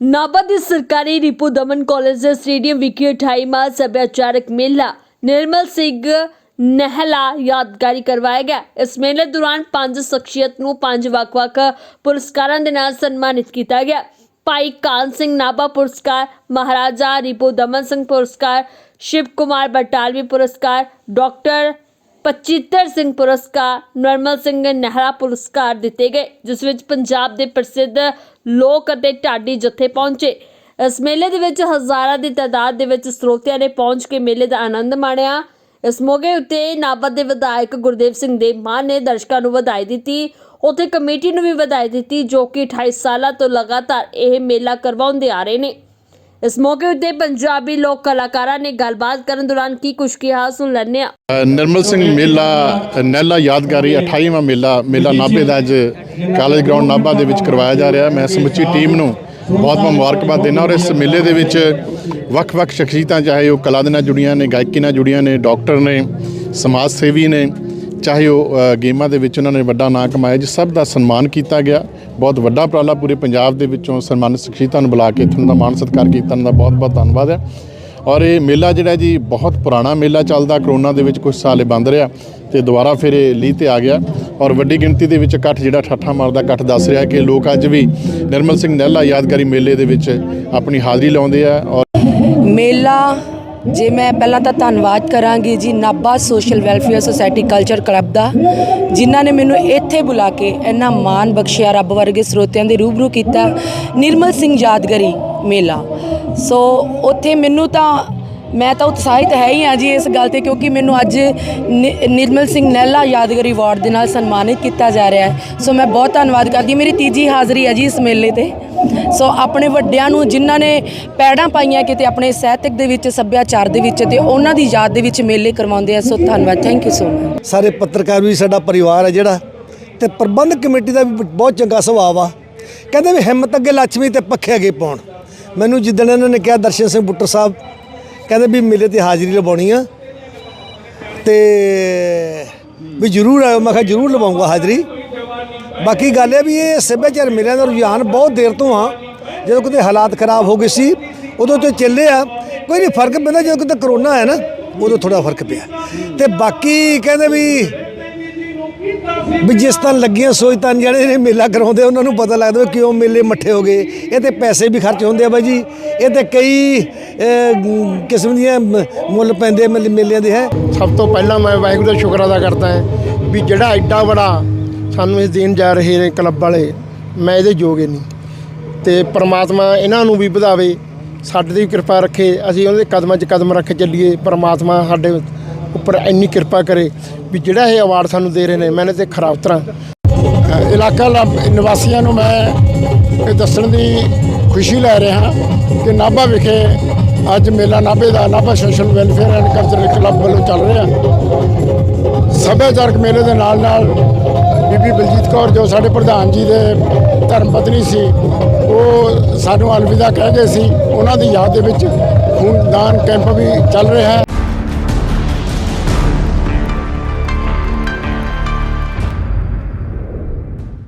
ਨਾਭਾ ਦੇ ਸਰਕਾਰੀ ਰਿਪੂ ਦਮਨ ਕਾਲਜ ਦੇ ਸਟੇਡੀਅਮ ਵਿਖੇ 28ਵਾਂ ਸੱਭਿਆਚਾਰਕ ਮੇਲਾ ਨਿਰਮਲ ਸਿੰਘ ਨਹਿਲਾ ਯਾਦਗਾਰੀ ਕਰਵਾਇਆ ਗਿਆ ਇਸ ਮੇਲੇ ਦੌਰਾਨ ਪੰਜ ਸ਼ਖਸੀਅਤ ਨੂੰ ਪੰਜ ਵੱਖ-ਵੱਖ ਪੁਰਸਕਾਰਾਂ ਦੇ ਨਾਲ ਸਨਮਾਨਿਤ ਕੀਤਾ ਗਿਆ ਭਾਈ ਕਾਨ ਸਿੰਘ ਨਾਭਾ ਪੁਰਸਕਾਰ ਮਹਾਰਾਜਾ ਰਿਪੂ ਦਮਨ ਸਿੰਘ ਪੁਰਸਕਾਰ ਸ਼ਿਵ ਕੁਮਾਰ ਬਟਾਲਵੀ ਪੁਰਸਕਾਰ ਡਾਕਟਰ ਪਚਿੱਤਰ ਸਿੰਘ ਪੁਰਸਕਾਰ ਨਰਮਲ ਸਿੰਘ ਨਹਿਰਾ ਪੁਰਸਕਾਰ ਦਿੱਤੇ ਗਏ ਜਿਸ ਵਿੱਚ ਪੰਜਾਬ ਦੇ ਪ੍ਰਸਿੱਧ ਲੋਕ ਅਤੇ ਢਾਡੀ ਜੱਥੇ ਪਹੁੰਚੇ। ਇਸ ਮੇਲੇ ਦੇ ਵਿੱਚ ਹਜ਼ਾਰਾਂ ਦੀ ਤਾਦਾਦ ਦੇ ਵਿੱਚ ਸਰੋਤਿਆਂ ਨੇ ਪਹੁੰਚ ਕੇ ਮੇਲੇ ਦਾ ਆਨੰਦ ਮਾਣਿਆ। ਇਸ ਮੌਕੇ ਉੱਤੇ ਨਾਭਾ ਦੇ ਵਿਧਾਇਕ ਗੁਰਦੇਵ ਸਿੰਘ ਦੇ ਮਾਨ ਨੇ ਦਰਸ਼ਕਾਂ ਨੂੰ ਵਧਾਈ ਦਿੱਤੀ। ਉੱਥੇ ਕਮੇਟੀ ਨੂੰ ਵੀ ਵਧਾਈ ਦਿੱਤੀ, ਜੋ ਕਿ 28 ਸਾਲਾਂ ਤੋਂ ਲਗਾਤਾਰ ਇਹ ਮੇਲਾ ਕਰਵਾਉਂਦੇ ਆ ਰਹੇ ਨੇ। ਇਸ ਮੌਕੇ ਉੱਤੇ ਪੰਜਾਬੀ ਲੋਕ ਕਲਾਕਾਰਾਂ ਨੇ ਗੱਲਬਾਤ ਕਰਨ ਦੌਰਾਨ ਕੀ ਕੁਝ ਕਿਹਾ ਸੁਣ ਲੈਂਦੇ ਹਾਂ। ਅ, ਨਿਰਮਲ ਸਿੰਘ ਮੇਲਾ ਅ, ਨਹਿਲਾ ਯਾਦਗਾਰੀ 28ਵਾਂ ਮੇਲਾ ਮੇਲਾ ਨਾਭੇ ਦਾ ਅੱਜ ਕਾਲਜ ਗਰਾਊਂਡ ਨਾਭਾ ਦੇ ਵਿੱਚ ਕਰਵਾਇਆ ਜਾ ਰਿਹਾ। ਮੈਂ ਸਮੁੱਚੀ ਟੀਮ ਨੂੰ ਬਹੁਤ ਬਹੁਤ ਮੁਬਾਰਕਬਾਦ ਦਿੰਦਾ ਔਰ ਇਸ ਮੇਲੇ ਦੇ ਵਿੱਚ ਵੱਖ-ਵੱਖ ਸ਼ਖਸੀਅਤਾਂ ਚਾਹੇ ਉਹ ਕਲਾ ਦੇ ਨਾਲ ਜੁੜੀਆਂ ਨੇ ਗਾਇਕੀ ਨਾਲ ਜੁੜੀਆਂ ਨੇ ਡਾਕਟਰ ਨੇ ਸਮਾਜ ਸੇਵੀ ਨੇ ਚਾਹੇ ਉਹ ਗੇਮਾਂ ਦੇ ਵਿੱਚ ਉਹਨਾਂ ਨੇ ਵੱਡਾ ਨਾਂ ਕਮਾਇਆ ਜੀ ਸਭ ਦਾ ਸਨਮਾਨ ਕੀਤਾ ਗਿਆ। ਬਹੁਤ ਵੱਡਾ ਉਪਰਾਲਾ ਪੂਰੇ ਪੰਜਾਬ ਦੇ ਵਿੱਚੋਂ ਸਨਮਾਨਿਤ ਸ਼ਖਸੀਅਤਾਂ ਨੂੰ ਬੁਲਾ ਕੇ ਇੱਥੋਂ ਦਾ ਮਾਣ ਸਤਿਕਾਰ ਕੀਤਾ, ਉਹਨਾਂ ਦਾ ਬਹੁਤ-ਬਹੁਤ ਧੰਨਵਾਦ ਹੈ। ਔਰ ਇਹ ਮੇਲਾ ਜਿਹੜਾ ਜੀ, ਬਹੁਤ ਪੁਰਾਣਾ ਮੇਲਾ ਚੱਲਦਾ, ਕਰੋਨਾ ਦੇ ਵਿੱਚ ਕੁਝ ਸਾਲ ਇਹ ਬੰਦ ਰਿਹਾ ਤੇ ਦੁਬਾਰਾ ਫਿਰ ਇਹ ਲੀਹ ਤੇ ਆ ਗਿਆ। ਔਰ ਵੱਡੀ ਗਿਣਤੀ ਦੇ ਵਿੱਚ ਇਕੱਠ ਜਿਹੜਾ ਠੱਠਾ ਮਾਰਦਾ, ਇਕੱਠ ਦੱਸ ਰਿਹਾ ਕਿ ਲੋਕ ਅੱਜ ਵੀ ਨਿਰਮਲ ਸਿੰਘ ਨਹਿਲਾ ਯਾਦਗਾਰੀ ਮੇਲੇ ਦੇ ਵਿੱਚ ਆਪਣੀ ਹਾਜ਼ਰੀ ਲਾਉਂਦੇ ਆ ਔਰ ਮੇਲਾ ਜੇ ਮੈਂ ਪਹਿਲਾਂ ਤਾਂ ਧੰਨਵਾਦ ਕਰਾਂਗੀ ਜੀ Nabha social welfare society culture club ਦਾ, ਜਿਨ੍ਹਾਂ ਨੇ ਮੈਨੂੰ ਇੱਥੇ ਬੁਲਾ ਕੇ ਇੰਨਾ ਮਾਣ ਬਖਸ਼ਿਆ, ਰੱਬ ਵਰਗੇ ਸਰੋਤਿਆਂ ਦੇ ਰੂਬਰੂ ਕੀਤਾ, ਨਿਰਮਲ ਸਿੰਘ ਯਾਦਗਰੀ ਮੇਲਾ। ਸੋ ਉੱਥੇ ਮੈਨੂੰ ਤਾਂ ਮੈਂ ਤਾਂ ਉਤਸ਼ਾਹਿਤ ਹੈ ਹੀ ਹਾਂ ਜੀ ਇਸ ਗੱਲ ਤੇ ਕਿਉਂਕਿ ਮੈਨੂੰ ਅੱਜ ਨਿ- ਨਿਰਮਲ ਸਿੰਘ ਨਹਿਲਾ ਯਾਦਗਾਰੀ ਅਵਾਰਡ ਦੇ ਨਾਲ ਸਨਮਾਨਿਤ ਕੀਤਾ ਜਾ ਰਿਹਾ ਹੈ। ਸੋ ਮੈਂ ਬਹੁਤ ਧੰਨਵਾਦ ਕਰਦੀ ਮੇਰੀ ਤੀਜੀ ਹਾਜ਼ਰੀ ਹੈ ਜੀ ਇਸ ਮੇਲੇ ਤੇ। ਸੋ ਆਪਣੇ ਵੱਡਿਆਂ ਨੂੰ ਜਿਨ੍ਹਾਂ ਨੇ ਪੈੜਾਂ ਪਾਈਆਂ ਕਿਤੇ ਆਪਣੇ ਸਾਹਿਤਕ ਦੇ ਵਿੱਚ, ਸੱਭਿਆਚਾਰ ਦੇ ਵਿੱਚ ਤੇ ਉਹਨਾਂ ਦੀ ਯਾਦ ਦੇ ਵਿੱਚ ਮੇਲੇ ਕਰਵਾਉਂਦੇ ਆ। ਸੋ ਧੰਨਵਾਦ। ਥੈਂਕ ਯੂ ਸੋ ਮਚ ਸਾਰੇ ਪੱਤਰਕਾਰ ਵੀ ਸਾਡਾ ਪਰਿਵਾਰ ਹੈ ਜਿਹੜਾ ਤੇ ਪ੍ਰਬੰਧਕ ਕਮੇਟੀ ਦਾ ਵੀ ਬਹੁਤ ਚੰਗਾ ਸੁਭਾਅ ਆ ਕਹਿੰਦੇ ਵੀ ਹਿੰਮਤ ਅੱਗੇ ਲక్ష్ਮੀ ਤੇ ਪੱਖੇ ਅੱਗੇ ਪਾਉਣ। ਮੈਨੂੰ ਜਿੱਦਣ ਇਹਨਾਂ ਨੇ ਕਿਹਾ ਦਰਸ਼ਨ ਸਿੰਘ ਬੁੱਟਰ ਸਾਹਿਬ ਕਹਿੰਦੇ ਵੀ ਮੇਲੇ ਤੇ ਹਾਜ਼ਰੀ ਲਵਾਉਣੀ ਆ। ਤੇ ਵੀ ਜ਼ਰੂਰ ਆਇਓ। ਮੈਂ ਕਿਹਾ ਜ਼ਰੂਰ ਲਵਾਉਂਗਾ ਹਾਜ਼ਰੀ। ਬਾਕੀ ਗੱਲ ਇਹ ਵੀ ਇਹ ਸੱਭਿਆਚਾਰ ਮੇਲਿਆਂ ਦਾ ਰੁਝਾਨ ਬਹੁਤ ਦੇਰ ਤੋਂ ਆ। ਜਦੋਂ ਕਿਤੇ ਹਾਲਾਤ ਖਰਾਬ ਹੋ ਗਏ ਸੀ, ਉਦੋਂ ਤੋਂ ਚੱਲੇ ਆ। ਕੋਈ ਨਹੀਂ ਫ਼ਰਕ ਪੈਂਦਾ ਜਦੋਂ ਕਿਤੇ ਕਰੋਨਾ ਆਇਆ ਨਾ, ਉਦੋਂ ਥੋੜਾ ਫ਼ਰਕ ਪਿਆ। ਤੇ ਬਾਕੀ ਕਹਿੰਦੇ ਵੀ ਵੀ ਜਿਸ ਤਰ੍ਹਾਂ ਲੱਗੀਆਂ ਸੋਚ ਤਾਂ ਜਿਹੜੇ ਨੇ ਮੇਲਾ ਕਰਾਉਂਦੇ, ਉਹਨਾਂ ਨੂੰ ਪਤਾ ਲੱਗਦਾ ਵੀ ਕਿਉਂ ਮੇਲੇ ਮੱਠੇ ਹੋ ਗਏ। ਇਹ ਤੇ ਪੈਸੇ ਵੀ ਖਰਚ ਹੁੰਦੇ ਆ ਬਾਈ ਜੀ। ਇਹ ਤੇ ਕਈ ਕਿਸਮ ਦੀਆਂ ਮੁੱਲ ਪੈਂਦੇ ਮੇਲੇ- ਮੇਲਿਆਂ ਦੇ, ਹੈ। ਸਭ ਤੋਂ ਪਹਿਲਾਂ ਮੈਂ ਵਾਹਿਗੁਰੂ ਦਾ ਸ਼ੁਕਰ ਅਦਾ ਕਰਦਾ ਹਾਂ ਵੀ ਜਿਹੜਾ ਐਡਾ ਬੜਾ ਸਾਨੂੰ ਇਹ ਦੇਣ ਜਾ ਰਹੇ ਨੇ ਕਲੱਬ ਵਾਲੇ, ਮੈਂ ਇਹਦੇ ਯੋਗ ਨਹੀਂ। ਤੇ ਪ੍ਰਮਾਤਮਾ ਇਹਨਾਂ ਨੂੰ ਵੀ ਵਧਾਵੇ, ਸਾਡੇ ਦੀ ਵੀ ਕਿਰਪਾ ਰੱਖੇ, ਅਸੀਂ ਉਹਨਾਂ ਦੇ ਕਦਮਾਂ 'ਚ ਕਦਮ ਰੱਖ ਚੱਲੀਏ, ਪ੍ਰਮਾਤਮਾ ਸਾਡੇ ਉੱਪਰ ਇੰਨੀ ਕਿਰਪਾ ਕਰੇ ਵੀ ਜਿਹੜਾ ਇਹ ਅਵਾਰਡ ਸਾਨੂੰ ਦੇ ਰਹੇ ਨੇ, ਮੈਂ ਇਹਨਾਂ ਤੇ ਖਰਾ ਉਤਰਾਂ। ਇਲਾਕਾ ਲਾ- ਨਿਵਾਸੀਆਂ ਨੂੰ ਮੈਂ ਇਹ ਦੱਸਣ ਦੀ ਖੁਸ਼ੀ ਲੈ ਰਿਹਾ ਕਿ ਨਾਭਾ ਵਿਖੇ ਅੱਜ ਮੇਲਾ ਨਾਭੇ ਦਾ, Nabha social welfare and cultural club ਵੱਲੋਂ ਚੱਲ ਰਿਹਾ। ਸੱਭਿਆਚਾਰਕ ਮੇਲੇ ਦੇ ਨਾਲ ਨਾਲ ਬੀਬੀ ਬਲਜੀਤ ਕੌਰ ਜੋ ਸਾਡੇ ਪ੍ਰਧਾਨ ਜੀ ਦੇ ਧਰਮ ਪਤਨੀ ਸੀ, ਉਹ ਸਾਨੂੰ ਅਲਵਿਦਾ ਕਹਿ ਗਏ ਸੀ। ਉਹਨਾਂ ਦੀ ਯਾਦ ਦੇ ਵਿੱਚ ਖੂਨਦਾਨ ਕੈਂਪ ਵੀ ਚੱਲ ਰਿਹਾ ਹੈ।